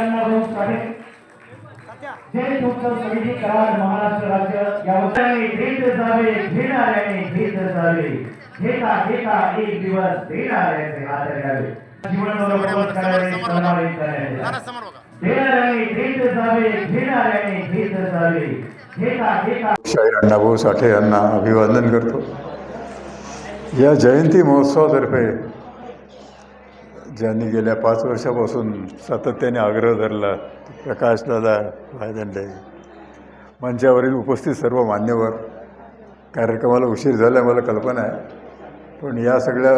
अण्णाभाऊ साठे जय तुमचं समिती करार महाराष्ट्र राज्य यावरती घेत जावे घेणाऱ्याने घेत जावे घेता घेता एक दिवस देणाऱ्याचे हात घ्यावे शाहीर अण्णाभाऊ साठे यांना अभिवादन करतो. या जयंती महोत्सवातर्फे ज्यांनी गेल्या पाच वर्षापासून सातत्याने आग्रह धरला प्रकाशदादा भायदंडे मंचावरील उपस्थित सर्व मान्यवर कार्यक्रमाला उशीर झाला मला कल्पना आहे. पण या सगळ्या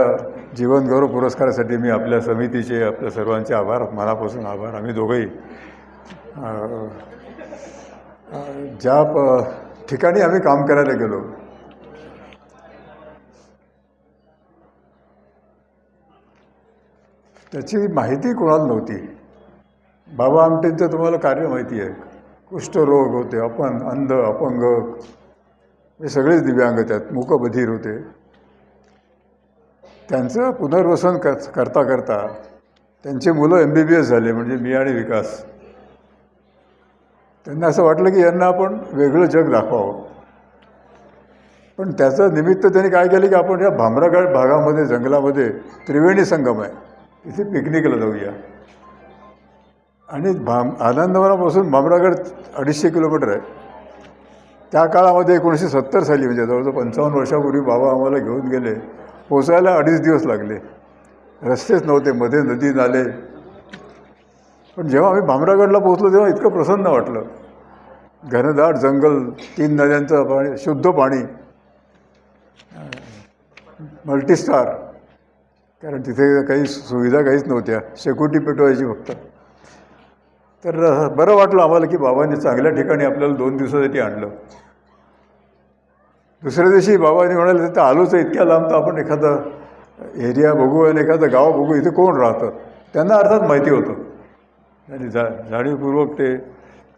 जीवनगौरव पुरस्कारासाठी मी आपल्या समितीचे आपल्या सर्वांचे आभार मनापासून आभार. आम्ही दोघंही ज्या प ठिकाणी आम्ही काम करायला गेलो त्याची माहिती कोणाला नव्हती. बाबा आमटेंचं तुम्हाला कार्य माहिती आहे. कुष्ठरोग होते अपन अंध अपंग. हे सगळेच दिव्यांग त्यात मूकबधीर होते. त्यांचं पुनर्वसन कर करता करता त्यांचे मुलं एम बी बी एस झाले म्हणजे मी आणि विकास. त्यांना असं वाटलं की यांना आपण वेगळं जग दाखवावं. पण त्याचं निमित्त त्यांनी काय केलं की आपण या भामरागड भागामध्ये जंगलामध्ये त्रिवेणी संगम आहे. तिथे पिकनिकला जाऊया. आणि भाम आनंदवनापासून भामरागड अडीचशे किलोमीटर आहे. त्या काळामध्ये एकोणीसशे सत्तर साली म्हणजे जवळजवळ पंचावन्न वर्षापूर्वी बाबा आम्हाला घेऊन गेले. पोचायला अडीच दिवस लागले. रस्तेच नव्हते मध्ये नदी नाले. पण जेव्हा आम्ही भामरागडला पोहोचलो तेव्हा इतकं प्रसन्न वाटलं. घनदाट जंगल तीन नद्यांचं पाणी शुद्ध पाणी. मल्टीस्टार कारण तिथे काही सुविधा काहीच नव्हत्या. सेक्युरिटी पेटवायची फक्त. तर बरं वाटलं आम्हाला की बाबांनी चांगल्या ठिकाणी आपल्याला दोन दिवसासाठी आणलं. दुसऱ्या दिवशी बाबांनी म्हणाले तिथं आलोच आहे इतक्या लांब तर आपण एखादा एरिया बघू आणि एखादं गाव बघू इथे कोण राहतं? त्यांना अर्थात माहिती होतं. आणि जा जाणीवपूर्वक ते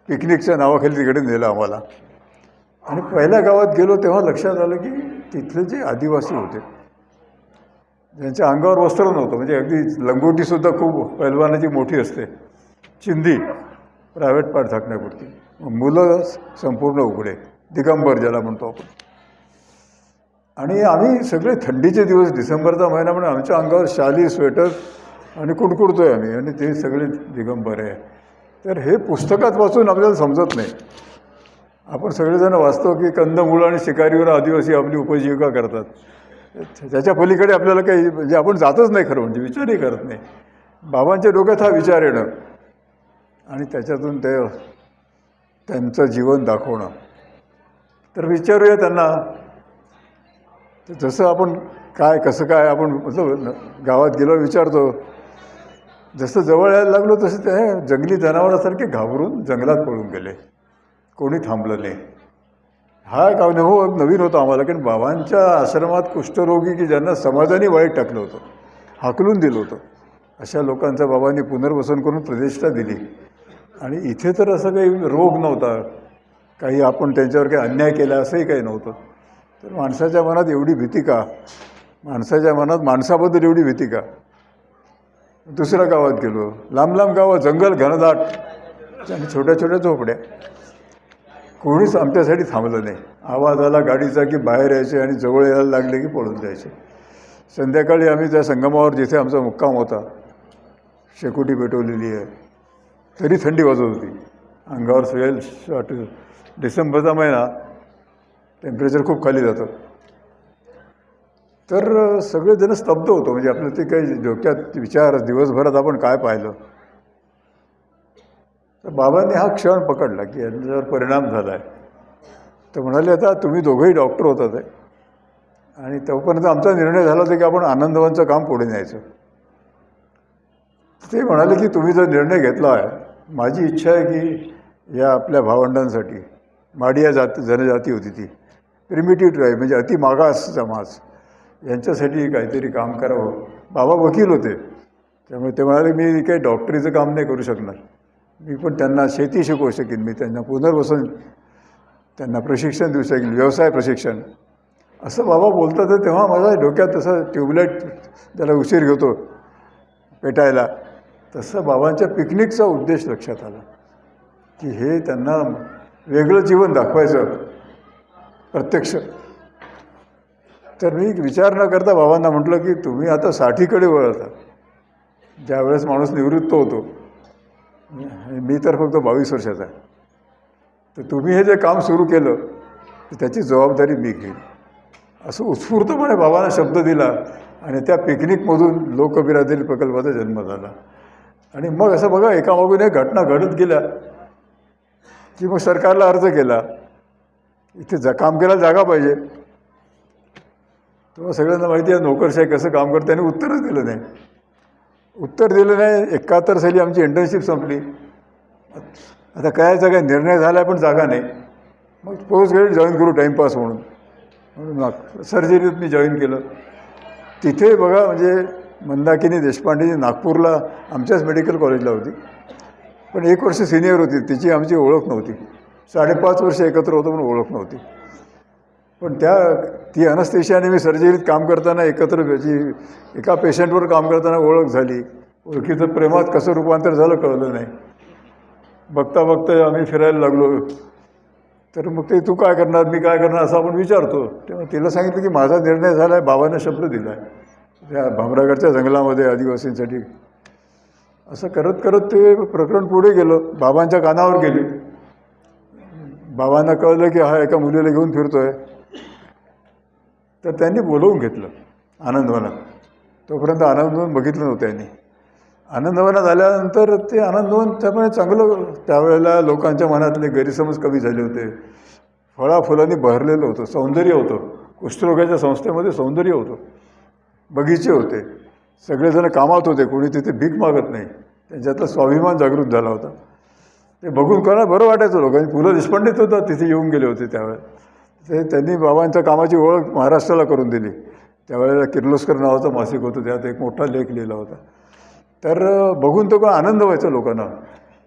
पिकनिकच्या नावाखाली तिकडे नेलं आम्हाला. आणि पहिल्या गावात गेलो तेव्हा लक्षात आलं की तिथले जे आदिवासी होते ज्यांच्या अंगावर वस्त्र नव्हतं म्हणजे अगदी लंगोटीसुद्धा खूप पैलवानाची मोठी असते. चिंधी प्रायव्हेट पार्ट झाकण्यापुरती. मुलं संपूर्ण उघडे दिगंबर ज्याला म्हणतो आपण. आणि आम्ही सगळे थंडीचे दिवस डिसेंबरचा महिना म्हणून आमच्या अंगावर शाली स्वेटर आणि कुडकुडतोय आम्ही आणि ते सगळे दिगंबर आहे. तर हे पुस्तकात वाचून आपल्याला समजत नाही. आपण सगळेजण वाचतो की कंदमुळं आणि शिकारीवर आदिवासी आपली उपजीविका करतात. त्याच्या पलीकडे आपल्याला काही म्हणजे आपण जातच नाही खरं म्हणजे विचारही करत नाही. बाबांच्या डोक्यात हा विचार येणं आणि त्याच्यातून ते त्यांचं जीवन दाखवणं. तर विचारूया त्यांना. तर जसं आपण काय कसं काय आपण मतलब गावात गेलो विचारतो जसं जवळ यायला लागलो तसं ते जंगली जनावरासारखे घाबरून जंगलात पळून गेले. कोणी थांबलं नाही. हा एक अनुभव नवीन होता आम्हाला कारण बाबांच्या आश्रमात कुष्ठरोगी की ज्यांना समाजाने वाईट टाकलं होतं हाकलून दिलं होतं अशा लोकांचं बाबांनी पुनर्वसन करून प्रतिष्ठा दिली. आणि इथे तर असं काही रोग नव्हता काही आपण त्यांच्यावर काही अन्याय केला असंही काही नव्हतं. तर माणसाच्या मनात एवढी भीती का? माणसाच्या मनात माणसाबद्दल एवढी भीती का? दुसऱ्या गावात गेलो. लांब लांब गावं जंगल घनदाट आणि छोट्या छोट्या झोपड्या. कोणीच आमच्यासाठी थांबलं नाही. आवाज आला गाडीचा की बाहेर यायचे आणि जवळ यायला लागले की पळून जायचे. संध्याकाळी आम्ही त्या संगमावर जिथे आमचा मुक्काम होता शेकोटी पेटवलेली आहे तरी थंडी वाजत होती. अंगावर स्वेल शॉट डिसेंबरचा महिना टेम्परेचर खूप खाली जातं. तर सगळेजण स्तब्ध होतो. म्हणजे आपलं ते काही डोक्यात विचार दिवसभरात आपण काय पाहिलं? तर बाबांनी हा क्षण पकडला की यांच्यावर परिणाम झाला आहे तर म्हणाले आता तुम्ही दोघंही डॉक्टर होतात आहे आणि तोपर्यंत आमचा निर्णय झाला होता की आपण आनंदवनचं काम पुढे न्यायचं. ते म्हणाले की तुम्ही जर निर्णय घेतला आहे माझी इच्छा आहे की या आपल्या भावंडांसाठी माडिया जात जनजाती होती ती प्रिमिटिव्ह ट्राईब म्हणजे अति मागास समाज यांच्यासाठी काहीतरी काम करावं. बाबा वकील होते. त्यामुळे ते म्हणाले मी काही डॉक्टरीचं काम नाही करू शकणार. मी पण त्यांना शेती शिकवू शकेन मी त्यांना पुनर्वसन त्यांना प्रशिक्षण देऊ शकेन व्यवसाय प्रशिक्षण. असं बाबा बोलतात तर तेव्हा माझ्या डोक्यात तसं ट्यूबलाईट त्याला उशीर घेतो पेटायला. तसं बाबांच्या पिकनिकचा उद्देश लक्षात आला. की हे त्यांना वेगळं जीवन दाखवायचं प्रत्यक्ष. तर मी विचार न करता बाबांना म्हटलं की तुम्ही आता साठीकडे वळता. ज्यावेळेस माणूस निवृत्त होतो मी तर फक्त बावीस वर्षाचा आहे. तर तुम्ही हे जे काम सुरू केलं तर त्याची जबाबदारी मी घेईन. असं उत्स्फूर्तपणे बाबांना शब्द दिला आणि त्या पिकनिकमधून लोकबिरादरी प्रकल्पाचा जन्म झाला. आणि मग असं बघा एकामागून एक घटना घडत गेल्या की मग सरकारला अर्ज केला इथे ज काम केला जागा पाहिजे. तेव्हा सगळ्यांना माहिती आहे नोकरशाही कसं काम करते आणि उत्तरच दिलं नाही. उत्तर दिलं नाही एकाहत्तर साली आमची इंटर्नशिप संपली. आता करायचा काय निर्णय झाला पण जागा नाही. मग पोस्ट ग्रॅज्युएट जॉईन करू टाईमपास म्हणून. म्हणून नाग सर्जरीत मी जॉईन केलं. तिथे बघा म्हणजे मंदाकिनी देशपांडेजी नागपूरला आमच्याच मेडिकल कॉलेजला होती. पण एक वर्ष सिनियर होती. तिची आमची ओळख नव्हती. साडेपाच वर्ष एकत्र होतो पण ओळख नव्हती. पण त्या ती अनस्थेशिया आणि मी सर्जरीत काम करताना एकत्र त्याची एका पेशंटवर काम करताना ओळख झाली. ओळखीचं प्रेमात कसं रूपांतर झालं कळलं नाही. बघता बघता आम्ही फिरायला लागलो. तर मग ते तू काय करणार? मी काय करणार? असं आपण विचारतो. तेव्हा तिला सांगितलं की माझा निर्णय झाला आहे बाबांना शब्द दिला आहे त्या भामरागडच्या जंगलामध्ये आदिवासींसाठी. असं करत करत ते प्रकरण पुढे गेलं. बाबांच्या कानावर गेले. बाबांना कळलं की हा एका मुलीला घेऊन फिरतो आहे तर त्यांनी बोलवून घेतलं आनंदवनात तोपर्यंत आनंदवन बघितलं नव्हतं त्यांनी. आनंदवनात आल्यानंतर ते आनंदवन त्यामुळे चांगलं त्यावेळेला लोकांच्या मनातले गैरसमज कमी झाले होते. फळाफुलांनी बहरलेलं होतं सौंदर्य होतं. कुष्ठरोगाच्या संस्थेमध्ये सौंदर्य होतं. बगीचे होते. सगळेजण कामात होते कोणी तिथे भीक मागत नाही. त्यांच्यातला स्वाभिमान जागृत झाला होता. ते बघून कोणाला बरं वाटायचं? लोकांनी पु ल देशपांडेच होता तिथे येऊन गेले होते त्यावेळेस. ते त्यांनी बाबांच्या कामाची ओळख महाराष्ट्राला करून दिली. त्यावेळेला किर्लोस्कर नावाचं मासिक होतं त्यात एक मोठा लेख लिहिला होता. तर बघून तो आनंद व्हायचा लोकांना.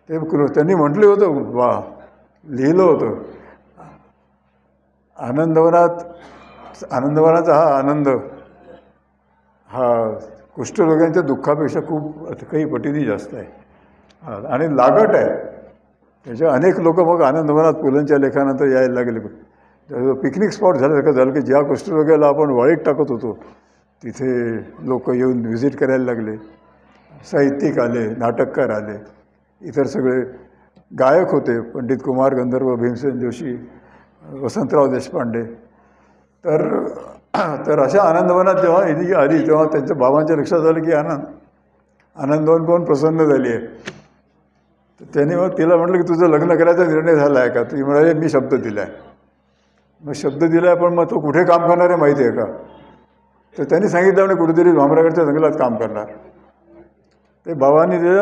ते कृ- त्यांनी म्हटलं होतं वा लिहिलं होतं. आनंदवनात आनंदवनाचा हा आनंद हा कुष्ठरोग्यांच्या दुःखापेक्षा खूप काही पटीने जास्त आहे. हा आणि लागट आहे. त्याच्या अनेक लोक मग आनंदवनात पुलंच्या लेखानंतर यायला लागले. पिकनिक स्पॉट झाल्यासारखं झालं की ज्या कुष्ठरोग्याला आपण वाळीत टाकत होतो तिथे लोक येऊन व्हिजिट करायला लागले. साहित्यिक आले नाटककार आले इतर सगळे गायक होते पंडित कुमार गंधर्व भीमसेन जोशी वसंतराव देशपांडे. तर तर अशा आनंदवनात जेव्हा ही आली तेव्हा त्यांच्या बाबांच्या लक्षात आलं की आनंद आनंदवन पण प्रसन्न झाली आहे. तर त्याने मग तिला म्हटलं की तुझं लग्न करायचा निर्णय झाला आहे का? ती म्हणाले मी शब्द दिला आहे मग शब्द दिला आहे पण मग तो कुठे काम करणार आहे माहिती आहे का? तर त्यांनी सांगितलं म्हणे कुठेतरी भामरागडच्या जंगलात काम करणार. ते बाबांनी ते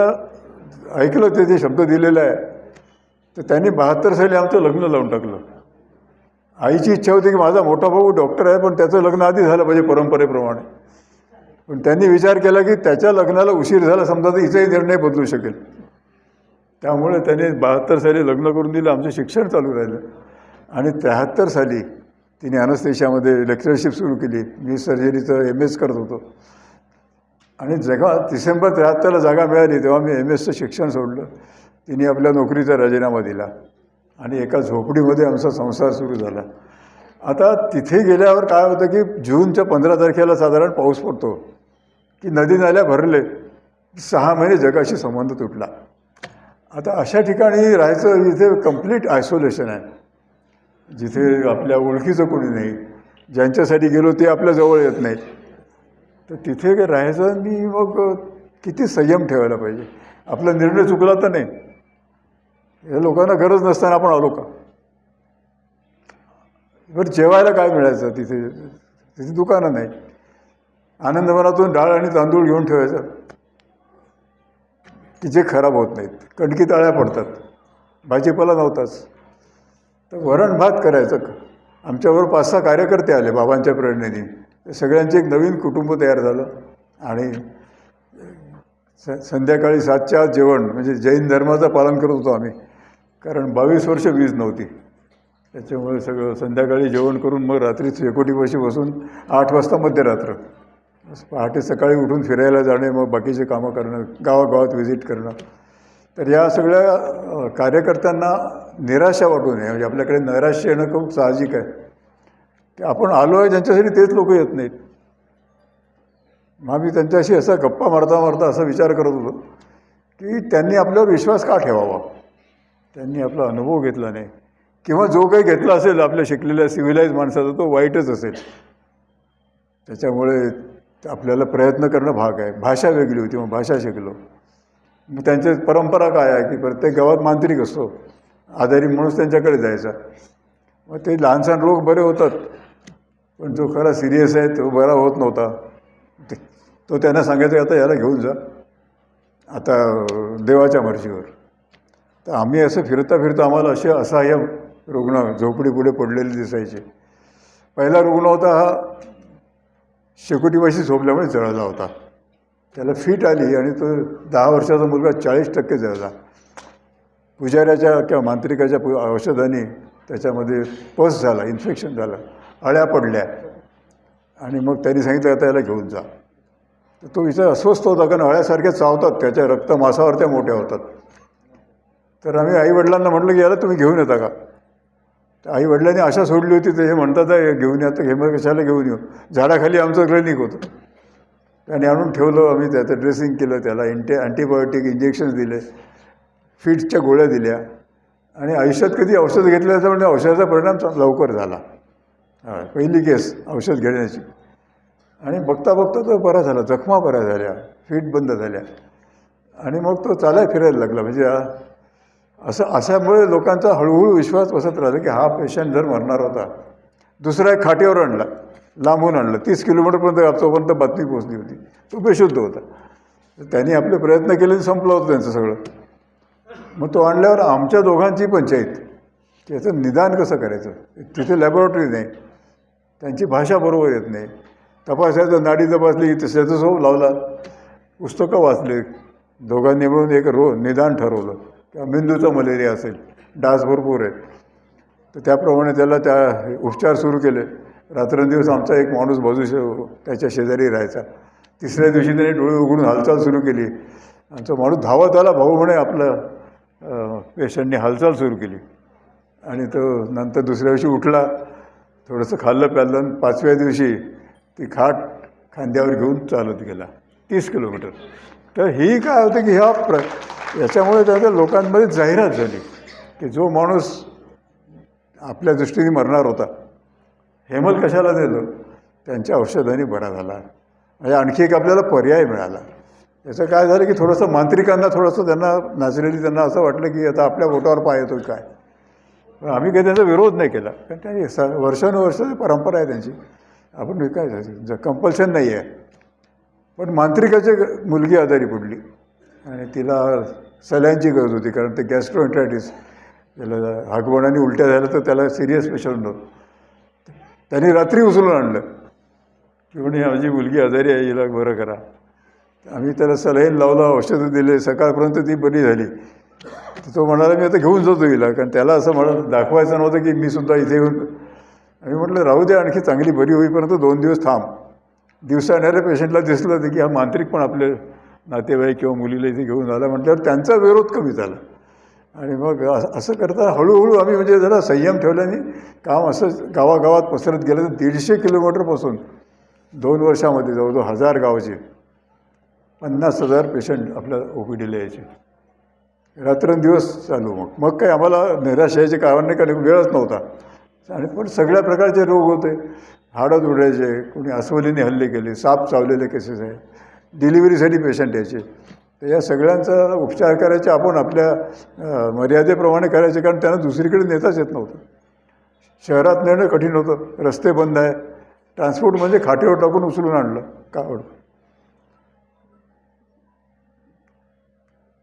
ऐकलं ते जे शब्द दिलेला आहे तर त्यांनी बहात्तर साली आमचं लग्न लावून टाकलं. आईची इच्छा होती की माझा मोठा भाऊ डॉक्टर आहे पण त्याचं लग्न आधी झालं पाहिजे परंपरेप्रमाणे. पण त्यांनी विचार केला की त्याच्या लग्नाला उशीर झाला समजा तर हिचाही निर्णय बदलू शकेल. त्यामुळे त्याने बहात्तर साली लग्न करून दिलं आमचं शिक्षण चालू राहिलं. आणि त्र्याहत्तर साली तिने अनस्तेशामध्ये लेक्चरशिप सुरू केली. मी सर्जरीचं एम एस करत होतो. आणि जेव्हा डिसेंबर त्र्याहत्तरला जागा मिळाली तेव्हा मी एम एसचं शिक्षण सोडलं. तिने आपल्या नोकरीचा राजीनामा दिला. आणि एका झोपडीमध्ये आमचा संसार सुरू झाला. आता तिथे गेल्यावर काय होतं की जूनच्या पंधरा तारखेला साधारण पाऊस पडतो. की नदी नाल्या भरले. सहा महिने जगाशी संबंध तुटला. आता अशा ठिकाणी राहायचं इथे कंप्लीट आयसोलेशन आहे. जिथे आपल्या ओळखीचं कोणी नाही ज्यांच्यासाठी गेलो ते आपल्या जवळ येत नाहीत. तर तिथे काय राहायचं? मी मग किती संयम ठेवायला पाहिजे? आपला निर्णय चुकला तर नाही. या लोकांना गरज नसताना आपण आलो का? बरं जेवायला काय मिळायचं? तिथे तिथे दुकानं नाही आनंदवनातून डाळ आणि तांदूळ घेऊन ठेवायचं. की जे खराब होत नाहीत. कणकी ताळ्या पडतात. भाजीपाला नव्हताच. तर वरण भात करायचं. आमच्याबरोबर पाच सहा कार्यकर्ते आले बाबांच्या प्रेरणेने. तर सगळ्यांचे एक नवीन कुटुंब तयार झालं. आणि स संध्याकाळी सातच्या आत जेवण म्हणजे जैन धर्माचं पालन करत होतो आम्ही. कारण बावीस वर्ष वीज नव्हती. त्याच्यामुळे सगळं संध्याकाळी जेवण करून मग रात्री शेकोटीपाशी बसून आठ वाजता मध्यरात्र. पहाटे सकाळी उठून फिरायला जाणे मग बाकीचे कामं करणं गावागावात व्हिजिट करणं. तर या सगळ्या कार्यकर्त्यांना निराशा वाटू नये म्हणजे आपल्याकडे नैराश्य येणं खूप साहजिक आहे. की आपण आलो आहे ज्यांच्यासाठी तेच लोक येत नाहीत. मग आम्ही त्यांच्याशी असा गप्पा मारता मारता असा विचार करत होतो की त्यांनी आपल्यावर विश्वास का ठेवावा? त्यांनी आपला अनुभव घेतला नाही. किंवा जो काही घेतला असेल आपल्या शिकलेल्या सिव्हिलाइज माणसाचा तो वाईटच असेल. त्याच्यामुळे आपल्याला प्रयत्न करणं भाग आहे. भाषा वेगळी होती मग भाषा शिकलो. मग त्यांची परंपरा काय आहे की प्रत्येक गावात मांत्रिक असतो. आजारी माणूस त्यांच्याकडे जायचा. मग ते लहानसहान रोग बरे होतात. पण जो खरा सिरियस आहे तो बरा होत नव्हता. तो त्यांना सांगायचा आता याला घेऊन जा. आता देवाच्या मर्जीवर. तर आम्ही असं फिरता फिरता आम्हाला असे असहाय्य रुग्ण झोपडी पुढे पडलेले दिसायचे. पहिला रुग्ण होता हा शेकोटीपाशी झोपल्यामुळे जळला होता. त्याला फिट आली आणि तो दहा वर्षाचा मुलगा चाळीस टक्के जळला. पुजाऱ्याच्या किंवा मांत्रिकाच्या पु औषधाने त्याच्यामध्ये पस झाला इन्फेक्शन झालं अळ्या पडल्या. आणि मग त्यांनी सांगितलं आता याला घेऊन जा. तर तो विचार अस्वस्थ होता कारण अळ्यासारख्या चावतात त्याच्या रक्त मासावर त्या मोठ्या होतात. तर आम्ही आईवडिलांना म्हटलं की याला तुम्ही घेऊन येता का? तर आईवडिलांनी आशा सोडली होती ते हे म्हणतात घेऊन या तर हे मग कशाला घेऊन येऊ? झाडाखाली आमचं क्लिनिक होतं. त्याने आणून ठेवलं आम्ही त्याचं ड्रेसिंग केलं त्याला इंटे अँटीबायोटिक इंजेक्शन्स दिले. फिट्सच्या गोळ्या दिल्या आणि आयुष्यात कधी औषध घेतलं तर म्हणजे औषधाचा परिणाम लवकर झाला. पहिली केस औषध घेण्याची. आणि बघता बघता तो बरा झाला जखमा बऱ्या झाल्या फिट बंद झाल्या. आणि मग तो चालाय फिरायला लागला. म्हणजे असं अशामुळे लोकांचा हळूहळू विश्वास बसत राहिला की हा पेशंट जर मरणार होता दुसरा एक खाटीवर आणला लांबून आणलं तीस किलोमीटरपर्यंत तोपर्यंत बातमी पोहोचली होती. तो बेशुद्ध होता. तर त्यांनी आपले प्रयत्न केले आणि संपलं होतं त्यांचं सगळं. मग तो आणल्यावर आमच्या दोघांची पंचायत त्याचं याचं निदान कसं करायचं? तिथे लॅबोरेटरी नाही. त्यांची भाषा बरोबर येत नाही. तपासायचं नाडी तपासली की स्टेथोस्कोप हो लावला. पुस्तकं वाचले. दोघांनी मिळून एक रो निदान ठरवलं. किंवा मेंदूचा मलेरिया असेल. डास भरपूर आहेत. तर त्याप्रमाणे त्याला त्या उपचार सुरू केले. रात्रंदिवस आमचा एक माणूस बाजू त्याच्या शेजारी राहायचा. तिसऱ्या दिवशी त्याने डोळे उघडून हालचाल सुरू केली. आमचा माणूस धावत आला. भाऊ म्हणे आपलं पेशंटने हालचाल सुरू केली. आणि तो नंतर दुसऱ्या दिवशी उठला थोडंसं खाल्लं प्यालं आणि पाचव्या दिवशी ती खाट खांद्यावर घेऊन चालत गेला तीस किलोमीटर. तर ही काय होतं की ह्या प्र याच्यामुळे त्याच्या लोकांमध्ये जाहिरात झाली की जो माणूस आपल्या दृष्टीने मरणार होता हेमल कशाला दिलं त्यांच्या औषधाने बरा झाला. म्हणजे आणखी एक आपल्याला पर्याय मिळाला. याचं काय झालं की थोडंसं मांत्रिकांना थोडंसं त्यांना नॅचरली त्यांना असं वाटलं की आता आपल्या बोटावर पाय येतो काय. पण आम्ही काही त्यांचा विरोध नाही केला. कारण त्यांनी स वर्षानुवर्ष परंपरा आहे त्यांची आपण हे काय कंपल्शन नाही आहे. पण मांत्रिकाची मुलगी आजारी पडली. आणि तिला सल्यांची गरज होती कारण ते गॅस्ट्रोएंट्रायटिस त्याला हागवणाने उलट्या झाल्या तर त्याला सिरियस पेशंट होतं. त्यांनी रात्री उचलून आणलं. की म्हणजे माझी मुलगी आजारी आहे हिला बरं करा. आम्ही त्याला सलाईन लावला औषधं दिले सकाळपर्यंत ती बरी झाली. तो म्हणाला मी आता घेऊन जातो हिला. कारण त्याला असं म्हणा दाखवायचं नव्हतं की मी सुद्धा इथे येऊन आम्ही म्हटलं राहू द्या आणखी चांगली बरी होईपर्यंत दोन दिवस थांब. दिवसा येणाऱ्या पेशंटला दिसलं होतं की हा मांत्रिक पण आपले नातेवाईक किंवा मुलीला इथे घेऊन आला म्हटल्यावर त्यांचा विरोध कमी झाला. आणि मग असं करता हळूहळू आम्ही म्हणजे जरा संयम ठेवल्याने काम असं गावागावात पसरत गेलं. तर दीडशे किलोमीटरपासून दोन वर्षामध्ये जवळजवळ हजार गावाचे पन्नास हजार पेशंट आपल्या ओ पी डीला यायचे. रात्रंदिवस चालू मग. मग काही आम्हाला निराश यायचे कारण नाही कारण वेळच नव्हता. आणि पण सगळ्या प्रकारचे रोग होते. हाडं दुडायचे कोणी अस्वलीने हल्ले केले साप चावलेले केसेस आहे डिलिव्हरीसाठी पेशंट यायचे. तर या सगळ्यांचा उपचार करायचे आपण आपल्या मर्यादेप्रमाणे करायचे कारण त्यांना दुसरीकडे नेताच येत नव्हतं. शहरात नेणं कठीण होतं. रस्ते बंद आहे. ट्रान्सपोर्ट म्हणजे खाटेवर टाकून उचलून आणलं. कावड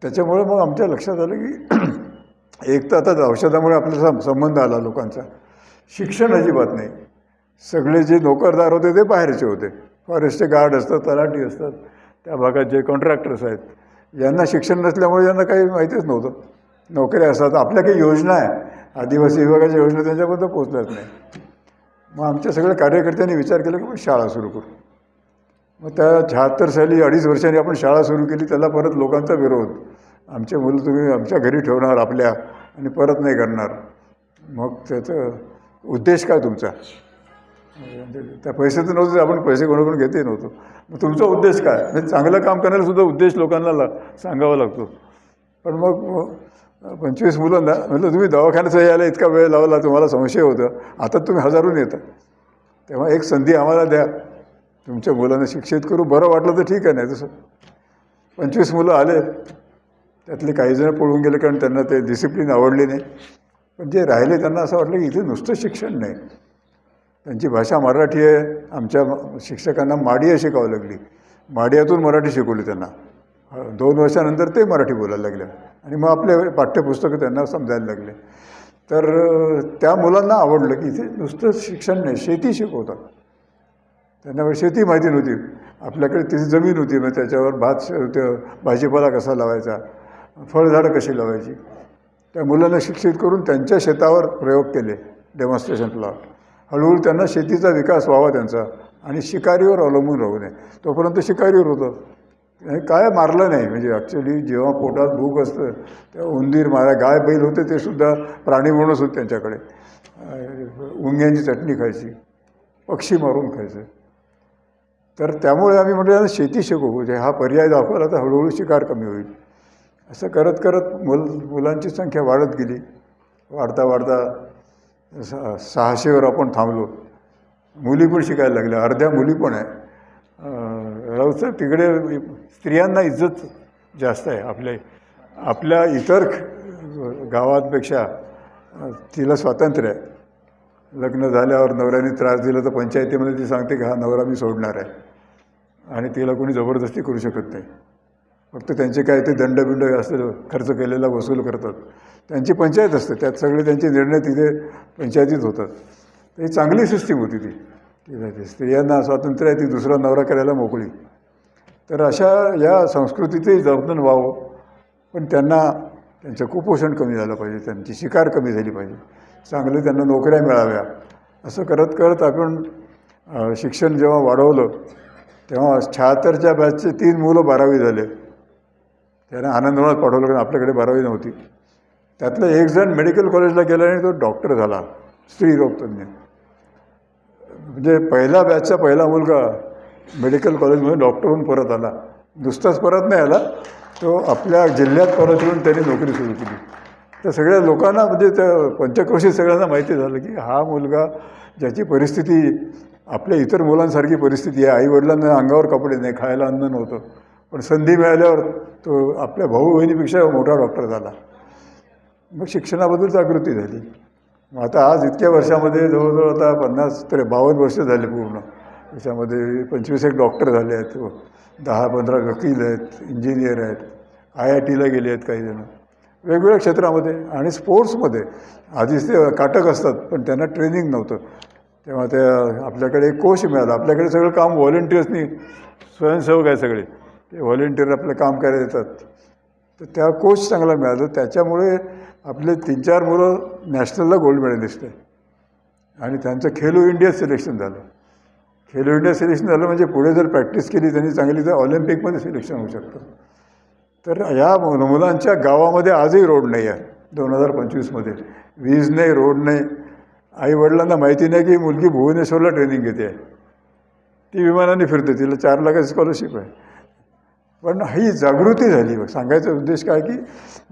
त्याच्यामुळे मग आमच्या लक्षात आलं की एक तर आता औषधामुळे आपला सं- संबंध आला लोकांचा. शिक्षण अजिबात नाही. सगळे जे नोकरदार होते ते बाहेरचे होते. फॉरेस्टचे गार्ड असतात तलाठी असतात त्या भागात जे कॉन्ट्रॅक्टर्स आहेत यांना शिक्षण नसल्यामुळे यांना काही माहितीच नव्हतं. नोकऱ्या असतात आपल्या काही योजना आहे. आदिवासी विभागाच्या योजना त्यांच्याबद्दल पोचल्याच नाही. मग आमच्या सगळ्या कार्यकर्त्यांनी विचार केला की मग शाळा सुरू करू. मग त्या शहात्तर साली अडीच वर्षांनी आपण शाळा सुरू केली त्याला परत लोकांचा विरोध. आमचे मुलं तुम्ही आमच्या घरी ठेवणार आपल्या आणि परत नाही करणार. मग त्याचं उद्देश काय तुमचा? म्हणजे त्या पैसे तर नव्हते आपण पैसे कोणाकडून घेते नव्हतो. मग तुमचा उद्देश काय? म्हणजे चांगलं काम करायला सुद्धा उद्देश लोकांना ला सांगावा लागतो. पण मग पंचवीस मुलं ना म्हटलं तुम्ही दवाखान्यात यायला इतका वेळ लावला तुम्हाला संशय होतं. आता तुम्ही हजारून येता. तेव्हा एक संधी आम्हाला द्या. तुमच्या मुलांना शिक्षित करू. बरं वाटलं तर ठीक आहे नाही तसं पंचवीस मुलं आले. त्यातले काही जण पळून गेले कारण त्यांना ते डिसिप्लिन आवडली नाही. पण जे राहिले त्यांना असं वाटलं की इथे नुसतं शिक्षण नाही. त्यांची भाषा मराठी आहे. आमच्या शिक्षकांना माडिया शिकावं लागली. माडियातून मराठी शिकवली त्यांना. दोन वर्षानंतर ते मराठी बोलायला लागले. आणि मग आपले पाठ्यपुस्तकं त्यांना समजायला लागले. तर त्या मुलांना आवडलं की इथे नुसतं शिक्षण नाही शेती शिकवतात. त्यांना शेती माहिती नव्हती. आपल्याकडे तिथे जमीन होती. मग त्याच्यावर भात भाजीपाला कसा लावायचा? फळझाडं कशी लावायची? त्या मुलांना शिक्षित करून त्यांच्या शेतावर प्रयोग केले डेमॉन्स्ट्रेशन प्लॉट हळूहळू त्यांना शेतीचा विकास व्हावा त्यांचा आणि शिकारीवर अवलंबून राहू नये. तोपर्यंत शिकारीवर होतं. काय मारलं नाही. म्हणजे ॲक्च्युली जेव्हा पोटात भूक असतं तेव्हा उंदीर मारा गाय बैल होते ते सुद्धा प्राणी म्हणूनच होते त्यांच्याकडे. उंग्यांची चटणी खायची पक्षी मारून खायचे. तर त्यामुळे आम्ही म्हटलं शेती शिकू. म्हणजे हा पर्याय दाखवला तर हळूहळू शिकार कमी होईल. असं करत करत मुल मुलांची संख्या वाढत गेली. वाढता वाढता स- सहाशेवर आपण थांबलो. मुली पण शिकायला लागल्या. अर्ध्या मुली पण आहे. राहू राऊत तिकडे स्त्रियांना इज्जत जास्त आहे. आपल्या आपल्या इतर गावांपेक्षा तिला स्वातंत्र्य आहे. लग्न झाल्यावर नवऱ्याने त्रास दिला तर पंचायतीमध्ये ती सांगते की हा नवरा मी सोडणार आहे. आणि तिला कोणी जबरदस्ती करू शकत नाही. फक्त त्यांचे काय ते दंडबिंड असं खर्च केलेला वसूल करतात. त्यांची पंचायत असते त्यात सगळे त्यांचे निर्णय तिथे पंचायतीत होतात. तर ही चांगली सिस्टीम होती ती. ठीक आहे स्त्रियांना स्वातंत्र्य आहे ती दुसरा नवरा करायला मोकळी. तर अशा या संस्कृतीचंही जतन व्हावं पण त्यांना त्यांचं कुपोषण कमी झालं पाहिजे त्यांची शिकार कमी झाली पाहिजे. चांगले त्यांना नोकऱ्या मिळाव्या. असं करत करत आपण शिक्षण जेव्हा वाढवलं तेव्हा शहात्तरच्या बॅचचे तीन मुलं बारावी झाले. त्याने आनंदवनात पाठवलं कारण आपल्याकडे बारावी नव्हती. त्यातलं एक जण मेडिकल कॉलेजला गेला आणि तो डॉक्टर झाला स्त्रीरोगतज्ञ म्हणजे पहिला बॅचचा पहिला मुलगा मेडिकल कॉलेजमध्ये डॉक्टर होऊन परत आला. नुसताच परत नाही आला तो आपल्या जिल्ह्यात परत येऊन त्यांनी नोकरी सुरू केली. तर सगळ्या लोकांना म्हणजे त्या पंचक्रोशीत सगळ्यांना माहिती झालं की हा मुलगा ज्याची परिस्थिती आपल्या इतर मुलांसारखी परिस्थिती आहे. आईवडिलांना अंगावर कपडे नाही खायला अन्न नव्हतं. पण संधी मिळाल्यावर तो आपल्या भाऊ बहिणीपेक्षा मोठा डॉक्टर झाला. मग शिक्षणाबद्दल जागृती झाली. मग आता आज इतक्या वर्षामध्ये जवळजवळ आता पन्नास तरी बावन्न वर्ष झाले पूर्ण. त्याच्यामध्ये पंचवीस एक डॉक्टर झाले आहेत. दहा पंधरा वकील आहेत इंजिनियर आहेत आय आय टीला गेले आहेत काही जण. वेगवेगळ्या क्षेत्रामध्ये आणि स्पोर्ट्समध्ये आधीच ते काटक असतात पण त्यांना ट्रेनिंग नव्हतं. तेव्हा त्या आपल्याकडे एक कोच मिळाला. आपल्याकडे सगळं काम व्हॉलेंटियर्सनी स्वयंसेवक आहे सगळे. ते व्हॉलेंटियर आपलं काम करायला येतात. तर त्या कोच चांगला मिळाला. त्याच्यामुळे आपले तीन चार मुलं नॅशनलला गोल्ड मेडलिस्ट आहे आणि त्यांचं खेलो इंडिया सिलेक्शन झालं. खेलो इंडिया सिलेक्शन झालं म्हणजे पुढे जर प्रॅक्टिस केली त्यांनी चांगली तर ऑलिम्पिकमध्ये सिलेक्शन होऊ शकतं. तर या मु- मुलांच्या गावामध्ये आजही रोड नाही आहे. दोन हजार पंचवीसमध्ये वीज नाही रोड नाही. आईवडिलांना माहिती नाही की मुलगी भुवनेश्वरला ट्रेनिंग घेते. आहे ती विमानाने फिरते. तिला चार लाखाची स्कॉलरशिप आहे. पण ही जागृती झाली. बघ सांगायचा उद्देश काय की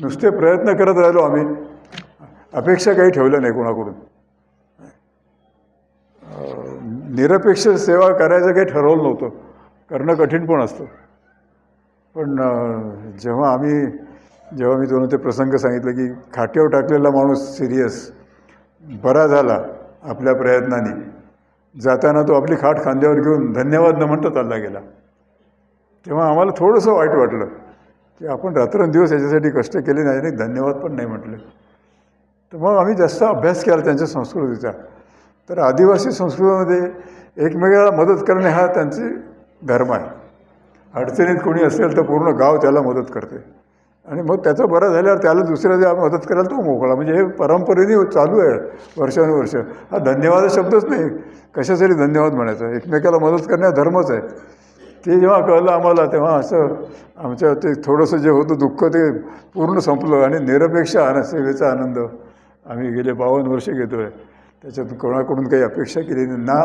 नुसते प्रयत्न करत राहिलो आम्ही. अपेक्षा काही ठेवल्या नाही कोणाकडून. निरपेक्ष सेवा करायचं काही ठरवलं नव्हतं. करणं कठीण पण असतं. पण जेव्हा आम्ही जेव्हा मी दोन ते प्रसंग सांगितलं की खाट्यावर टाकलेला माणूस सिरियस बरा झाला आपल्या प्रयत्नाने. जाताना तो आपली खाट खांद्यावर घेऊन धन्यवाद न म्हणता चालला गेला. तेव्हा आम्हाला थोडंसं वाईट वाटलं की आपण रात्रंदिवस याच्यासाठी कष्ट केले नाही आणि धन्यवाद पण नाही म्हटले. तर मग आम्ही जास्त अभ्यास केला त्यांच्या संस्कृतीचा. तर आदिवासी संस्कृतीमध्ये एकमेकाला मदत करणे हा त्यांची धर्म आहे. अडचणीत कोणी असेल तर पूर्ण गाव त्याला मदत करते. आणि मग त्याचं बरं झाल्यावर त्याला दुसऱ्या जे मदत करायला तो मोकळा. म्हणजे हे परंपरेने चालू आहे वर्षानुवर्ष. हा धन्यवाद शब्दच नाही. कशासाठी धन्यवाद म्हणायचा? एकमेकाला मदत करणे हा धर्मच आहे. ते जेव्हा कळलं आम्हाला तेव्हा असं आमच्या ते थोडंसं जे होतं दुःख ते पूर्ण संपलं आणि निरपेक्ष आनंद सेवेचा आनंद आम्ही गेले बावन्न वर्ष घेतो आहे त्याच्यात कोणाकडून काही अपेक्षा केली नाही ना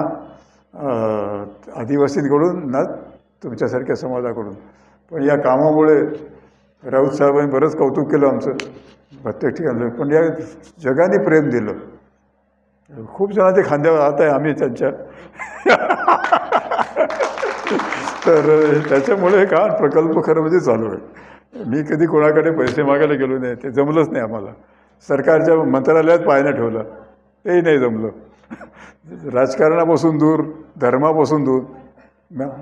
आदिवासींकडून ना तुमच्यासारख्या समाजाकडून. पण या कामामुळे राऊत साहेबांनी बरंच कौतुक केलं आमचं प्रत्येक ठिकाणी. पण या जगाने प्रेम दिलं. खूप जणांचे खांद्यावर हात आहे आम्ही त्यांच्या. तर त्याच्यामुळे का प्रकल्प खरं म्हणजे चालू आहे. मी कधी कोणाकडे पैसे मागायला गेलो नाही ते जमलंच नाही आम्हाला. सरकारच्या मंत्रालयात पायनं ठेवलं तेही नाही जमलं. राजकारणापासून दूर धर्मापासून दूर.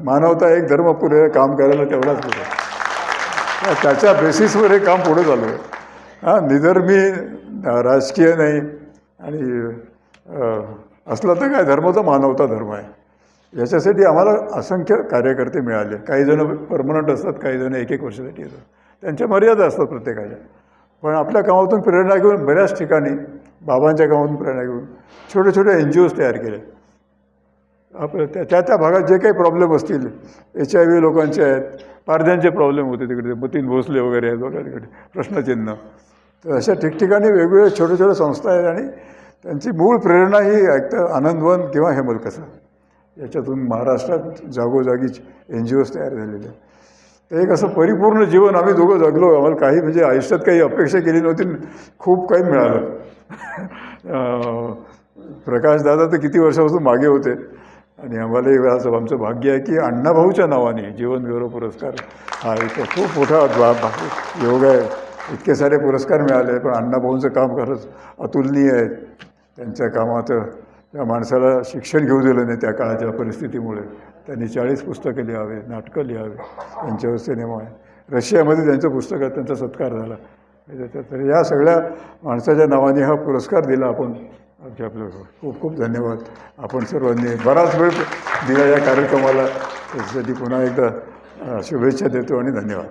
मानवता एक धर्म पुरे काम करायला तेवढाच पुढे. त्याच्या बेसिसवर हे काम पुढे चालू आहे. हां निधर मी राजकीय नाही आणि असलं असला तर काय धर्म तर मानवता धर्म आहे. याच्यासाठी आम्हाला असंख्य कार्यकर्ते मिळाले. काही जण परमनंट असतात काही जण एक एक वर्षासाठी येतात. त्यांच्या मर्यादा असतात प्रत्येकाच्या. पण आपल्या कामातून प्रेरणा घेऊन बऱ्याच ठिकाणी बाबांच्या कामातून प्रेरणा घेऊन छोटे छोटे एन जी ओज तयार केले. आपलं त्या त्या त्या भागात जे काही प्रॉब्लेम असतील एच आय व्ही लोकांचे आहेत पारध्यांचे प्रॉब्लेम होते तिकडे मतीन भोसले वगैरे आहेत वगैरे तिकडे प्रश्नचिन्ह. तर अशा ठिकठिकाणी वेगवेगळ्या छोट्या छोट्या संस्था आहेत आणि त्यांची मूळ प्रेरणा ही एकतर आनंदवन किंवा हेमलकसा. याच्यातून महाराष्ट्रात जागोजागी एन जी ओज तयार झालेले आहेत. तर एक असं परिपूर्ण जीवन आम्ही दोघं जगलो. आम्हाला काही म्हणजे आयुष्यात काही अपेक्षा केली नव्हती. खूप काही मिळालं. प्रकाशदादा तर किती वर्षापासून मागे होते. आणि आम्हालाही असं आमचं भाग्य आहे की अण्णाभाऊच्या नावाने जीवनगौरव पुरस्कार हा एक खूप मोठा भा- योग आहे. इतके सारे पुरस्कार मिळाले पण अण्णाभाऊंचं काम खरंच अतुलनीय आहे. त्यांच्या कामात त्या माणसाला शिक्षण घेऊ दिलं नाही त्या काळाच्या परिस्थितीमुळे. त्यांनी चाळीस पुस्तकं लिहावे नाटकं लिहावे त्यांच्यावर सिनेमा आहे रशियामध्ये त्यांचं पुस्तकात त्यांचा सत्कार झाला. तर या सगळ्या माणसाच्या नावाने हा पुरस्कार दिला आपण. आमच्या आपल्या खूप खूप धन्यवाद. आपण सर्वांनी बराच वेळ दिला या कार्यक्रमाला. त्याच्यासाठी पुन्हा एकदा शुभेच्छा देतो आणि धन्यवाद.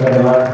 धन्यवाद.